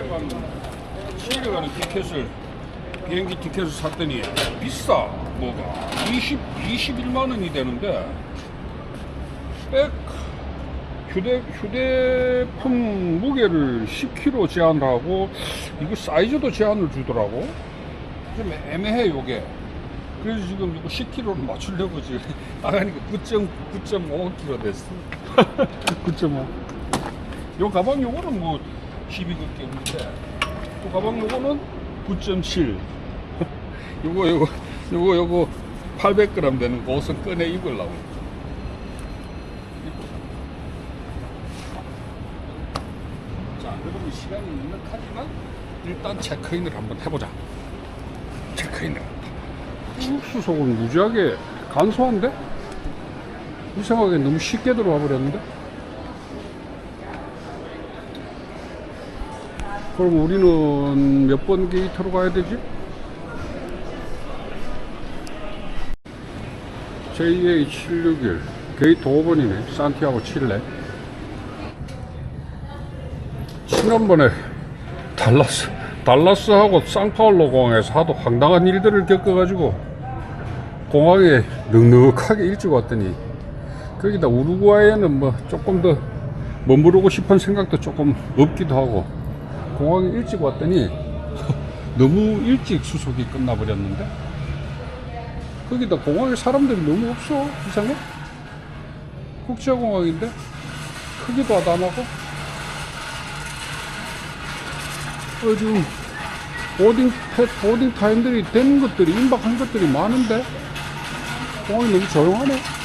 칠레 가는 칠레 가는 티켓을 비행기 티켓을 샀더니 비싸 뭐가. 20 21만 원이 되는데 백 휴대 휴대폰 무게를 10kg 제한을 하고 이거 사이즈도 제한을 주더라고. 좀 애매해 요게. 그래서 지금 이거 10kg를 맞추려고 지금 나가니까 9.9.5kg 됐어. 9.5 요 가방 요거는 뭐 12그게 없는데 또 가방 요거는 9.7 요거 요거 요거 요거 800g 되는 거 옷은 꺼내 입으려고 자 그러면 시간이 넉넉하지만 일단 체크인을 한번 해보자 체크인을 수속은 무지하게 간소한데? 이상하게 너무 쉽게 들어와 버렸는데? 그럼 우리는 몇 번 게이트로 가야 되지? JA761 게이트 5번이네 산티아고 칠레 지난번에 달라스 달라스하고 상파울로 공항에서 하도 황당한 일들을 겪어가지고 공항에 넉넉하게 일찍 왔더니 거기다 우루과이에는 뭐 조금 더 머무르고 싶은 생각도 조금 없기도 하고 공항에 일찍 왔더니 너무 일찍 수속이 끝나버렸는데? 거기다 공항에 사람들이 너무 없어 이상해? 국제공항인데? 크기도 아담하고? 어, 지금 보딩 패, 보딩 타임들이 된 것들이 임박한 것들이 많은데? 공항이 너무 조용하네.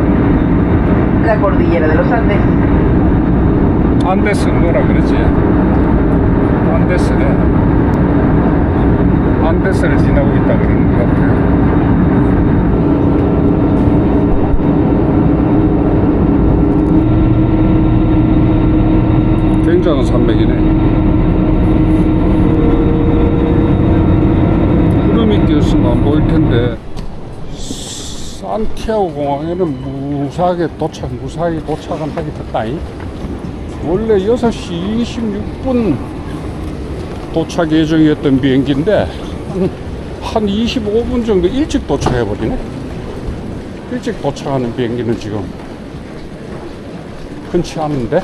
Cruzando la cordillera de los Andes. 안데스 뭐라 그러지? 안데스네. 안데스를 지나고 있다 그러는 것 같아요. 굉장한 산맥이네. 구름이 끼었으면 안 보일 텐데 산티아고 공항에는 무사하게 도착, 무사하게 도착은 하게 됐다잉. 원래 6시 26분 도착 예정이었던 비행기인데 한, 한 25분 정도 일찍 도착해버리네. 일찍 도착하는 비행기는 지금 흔치 않은데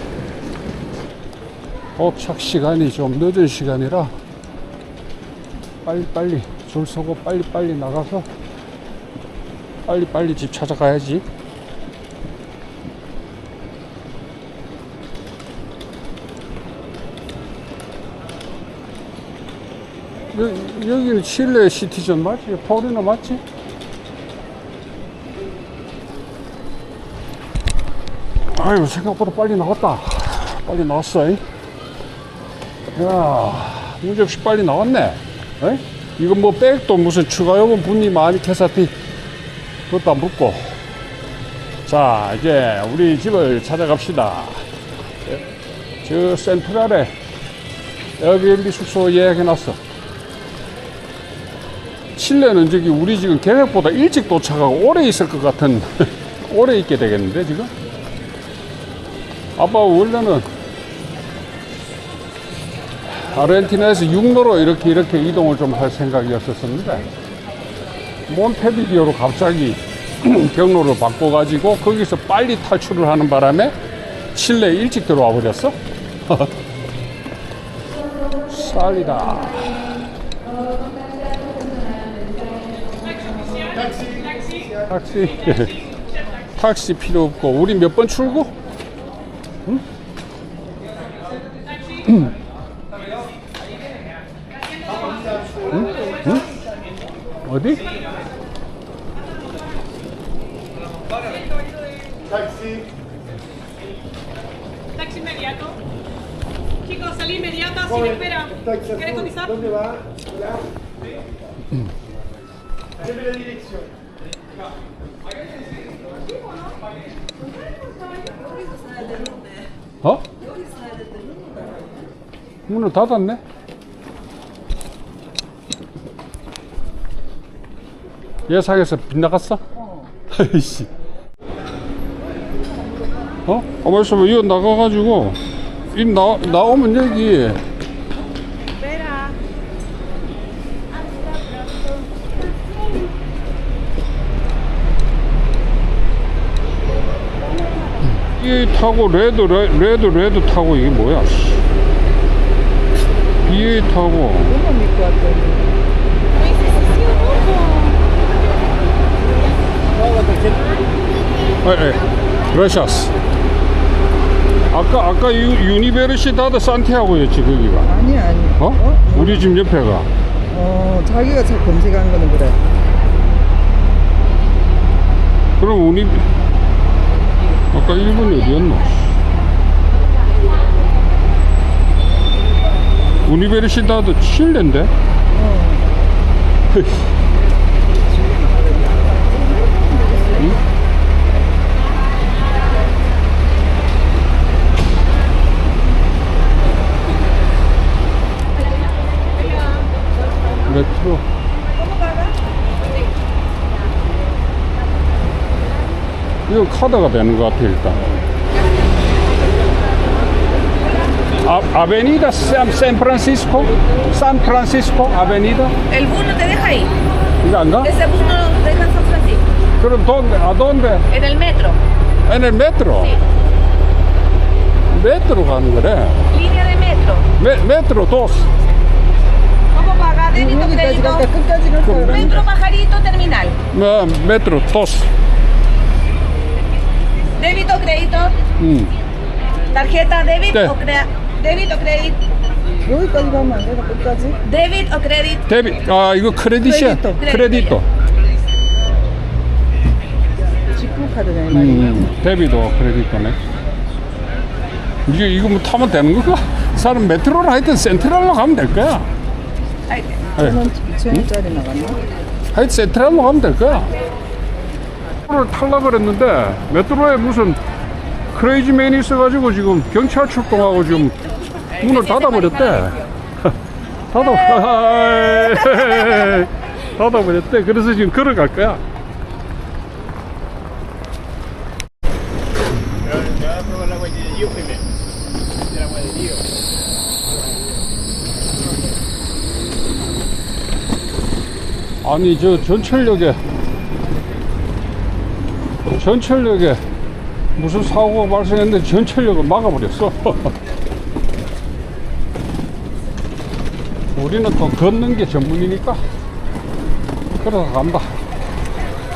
도착 시간이 좀 늦은 시간이라 빨리빨리 줄 서고 빨리빨리 나가서 빨리 빨리 집 찾아가야지. 여, 여기는 칠레 시티즌 맞지? 포리너 맞지? 아유 생각보다 빨리 나왔다 빨리 나왔어 이. 야 문제없이 빨리 나왔네 어이? 이거 뭐 백도 무슨 추가 요금 분이 많이 캐사티 그것도 안 붙고. 자 이제 우리 집을 찾아갑시다. 저 센트럴에 에어비앤비 숙소 예약해놨어. 칠레는 저기 우리 지금 계획보다 일찍 도착하고 오래 있을 것 같은 오래 있게 되겠는데 지금? 아빠 원래는 아르헨티나에서 육로로 이렇게 이렇게 이동을 좀 할 생각이었었는데 몬테비디오로 갑자기 경로를 바꿔가지고 거기서 빨리 탈출을 하는 바람에 칠레 일찍 들어와 버렸어 쌀이다 택시 택시 필요 없고 우리 몇 번 출구? 응? 응? 응? 어디? Chicos, salí inmediata sin espera. ¿Quieres cotizar? ¿Dónde va? Hola. Deme la dirección. 어? 문을 닫았네? 예상에서 빗나갔어? 어. 아이씨. 어? 가만 있어 봐. 이거 나가가지고, 이 나, 나오면 여기, 이 타고 레드 레, 레드 레드 타고 이게 뭐야? 씨. BA 타고 에, 에. 러시아스 아까 아까 유, 유니베르시다드 산티아고였지 거기가 아니 아니. 어? 우리 집 옆에가 어 자기가 잘 검색한 거는 그래. 그럼 우리 아까 일본이 어디였노? 우니베르시다드 칠레인데? 응? metro. 카드가 Avenida San, San, Francisco San Francisco Avenida El bus no te deja ahí. Ese deja en San Francisco. En el metro. El metro? Sí. Metro 가는 거래 Línea de metro. Metro 2 Débito, 여기까지 crédito. Metro Pajarito Terminal. 네, 메트로 도스 Débito, crédito. 음. Tarjeta débito o crea- débito, crédito. 여기까지 가면 안 되나 끝까지? Débit o crédito. 데비, 아 이거 크레딧이야 크레디토. 크레디토 직구 카드네 이 말이야. 음, 데비도 크레디토네 이게 이거 뭐 타면 되는 건가? 사람 메트로나 하여튼 센트럴로 가면 될 거야 네. 저는 2천 원짜리 나갔나? 하여튼 센트럴로 가면 될 거야. 메트로를 탈라 그랬는데 메트로에 무슨 크레이지맨이 있어가지고 지금 경찰 출동하고 지금 문을 닫아버렸대. 닫아, 닫아버렸대. 그래서 지금 걸어갈 거야. 아니 저 전철역에 전철역에 무슨 사고가 발생했는데 전철역을 막아버렸어. 우리는 또 걷는 게 전문이니까 그래서 간다.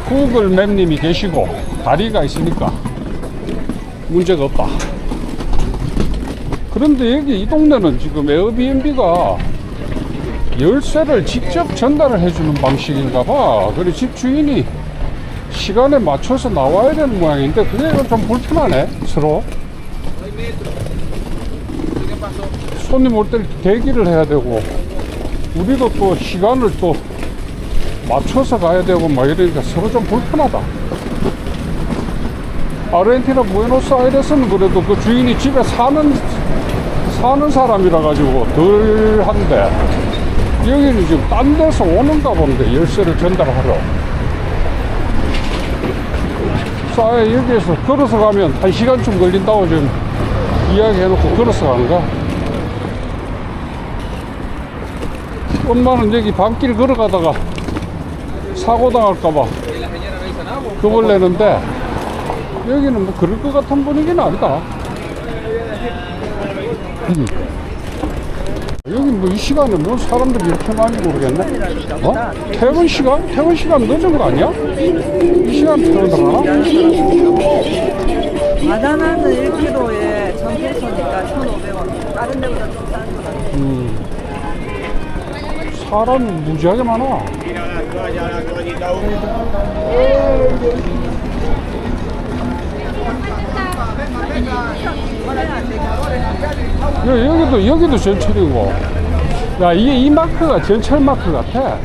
구글 맵님이 계시고 다리가 있으니까 문제가 없다. 그런데 여기 이 동네는 지금 에어비앤비가 열쇠를 직접 전달을 해주는 방식인가 봐. 그리고 집 주인이 시간에 맞춰서 나와야 되는 모양인데, 그게 좀 불편하네, 서로. 손님 올 때 대기를 해야 되고, 우리도 또 시간을 또 맞춰서 가야 되고, 막 이러니까 서로 좀 불편하다. 아르헨티나 부에노스아이레스는 그래도 그 주인이 집에 사는, 사는 사람이라 가지고 덜 한데, 여기는 지금 딴 데서 오는가 본데 열쇠를 전달하러 싸에 여기에서 걸어서 가면 한 시간쯤 걸린다고 지금 이야기해놓고 걸어서 가는가 엄마는 여기 밤길 걸어가다가 사고 당할까봐 겁을 내는데 여기는 뭐 그럴 것 같은 분위기는 아니다 음. 여기 뭐 이 시간에 뭐 사람들이 이렇게 많이 모르겠네? 어? 퇴근 시간? 퇴근 시간 늦은 거 아니야? 이 시간 퇴근하나? 바나나는 1kg에 1,000페소니까 1,500원. 다른 데보다 좀 싼 거 같아. 음. 사람이 무지하게 많아. 예, 여기도 여기도 전철이고. 야 이게 이 마크가 전철 마크 같아.